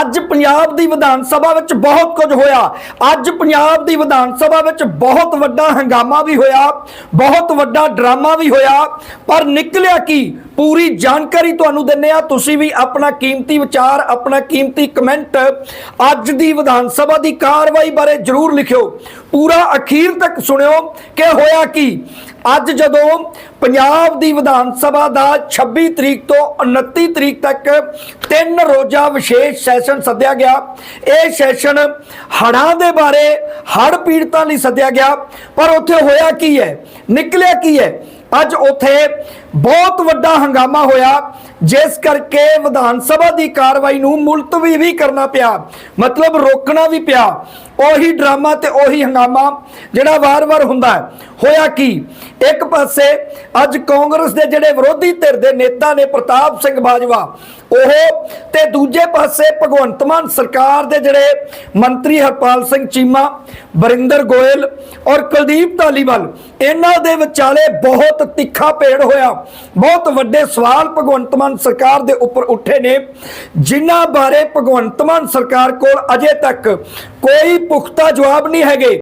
ਅੱਜ ਪੰਜਾਬ ਦੀ ਵਿਧਾਨ ਸਭਾ ਵਿੱਚ ਬਹੁਤ ਕੁਝ ਹੋਇਆ। ਅੱਜ ਪੰਜਾਬ ਦੀ ਵਿਧਾਨ ਸਭਾ ਵਿੱਚ ਬਹੁਤ ਵੱਡਾ ਹੰਗਾਮਾ ਵੀ ਹੋਇਆ, ਬਹੁਤ ਵੱਡਾ ਡਰਾਮਾ ਵੀ ਹੋਇਆ। ਪਰ ਨਿਕਲਿਆ ਕੀ? ਪੂਰੀ ਜਾਣਕਾਰੀ ਤੁਹਾਨੂੰ ਦਿੰਨੇ ਆ ਤੁਸੀਂ ਵੀ ਆਪਣਾ ਕੀਮਤੀ ਵਿਚਾਰ, ਆਪਣਾ ਕੀਮਤੀ ਕਮੈਂਟ ਅੱਜ ਦੀ ਵਿਧਾਨ ਸਭਾ ਦੀ ਕਾਰਵਾਈ ਬਾਰੇ ਜਰੂਰ ਲਿਖਿਓ। ਪੂਰਾ ਅਖੀਰ ਤੱਕ ਸੁਣਿਓ ਕਿ ਹੋਇਆ ਕੀ? ਅੱਜ ਜਦੋਂ ਪੰਜਾਬ ਦੀ ਵਿਧਾਨ ਸਭਾ ਦਾ 26 ਤਰੀਕ ਤੋਂ 29 ਤਰੀਕ ਤੱਕ ਤਿੰਨ ਰੋਜ਼ਾ ਵਿਸ਼ੇਸ਼ ਸੈਸ਼ਨ ਸੱਦਿਆ ਗਿਆ, ਇਹ ਸੈਸ਼ਨ ਹੜ੍ਹਾਂ ਦੇ ਬਾਰੇ ਹੜ੍ਹ ਪੀੜਤਾਂ ਲਈ ਸੱਦਿਆ ਗਿਆ, ਪਰ ਉੱਥੇ ਹੋਇਆ ਕੀ ਹੈ? ਨਿਕਲਿਆ ਕੀ ਹੈ? ਅੱਜ ਉੱਥੇ ਬਹੁਤ ਵੱਡਾ ਹੰਗਾਮਾ ਹੋਇਆ। ਜਿਸ ਕਰਕੇ ਵਿਧਾਨ ਸਭਾ ਦੀ ਕਾਰਵਾਈ ਨੂੰ ਮੁਲਤਵੀ ਵੀ ਕਰਨਾ ਪਿਆ। ਮਤਲਬ ਰੋਕਣਾ ਵੀ ਪਿਆ। ਉਹੀ ਡਰਾਮਾ ਤੇ ਉਹੀ ਹੰਗਾਮਾ ਜਿਹੜਾ ਵਾਰ-ਵਾਰ ਹੁੰਦਾ ਹੋਇਆ ਕੀ? ਇੱਕ ਪਾਸੇ ਅੱਜ ਕਾਂਗਰਸ ਦੇ ਜਿਹੜੇ ਵਿਰੋਧੀ ਧਿਰ ਦੇ ਨੇਤਾ ਨੇ ਪ੍ਰਤਾਪ ਸਿੰਘ ਬਾਜਵਾ, ਉਹ ਤੇ ਦੂਜੇ ਪਾਸੇ ਭਗਵੰਤ ਮਾਨ ਸਰਕਾਰ ਦੇ ਜਿਹੜੇ ਮੰਤਰੀ ਹਰਪਾਲ ਸਿੰਘ ਚੀਮਾ ਬਰਿੰਦਰ ਗੋਇਲ ਔਰ ਕੁਲਦੀਪ ਧਾਲੀਵਾਲ, ਇਹਨਾਂ ਦੇ ਵਿਚਾਲੇ ਬਹੁਤ ਤਿੱਖਾ ਭੇੜ ਹੋਇਆ। ਬਹੁਤ ਵੱਡੇ ਸਵਾਲ ਭਗਵੰਤ ਮਾਨ ਸਰਕਾਰ ਦੇ ਉੱਪਰ ਉੱਠੇ ਨੇ, ਜਿਨ੍ਹਾਂ ਬਾਰੇ ਭਗਵੰਤ ਮਾਨ ਸਰਕਾਰ ਕੋਲ ਅਜੇ ਤੱਕ ਕੋਈ ਪੁਖਤਾ ਜਵਾਬ ਨਹੀਂ ਹੈਗੇ।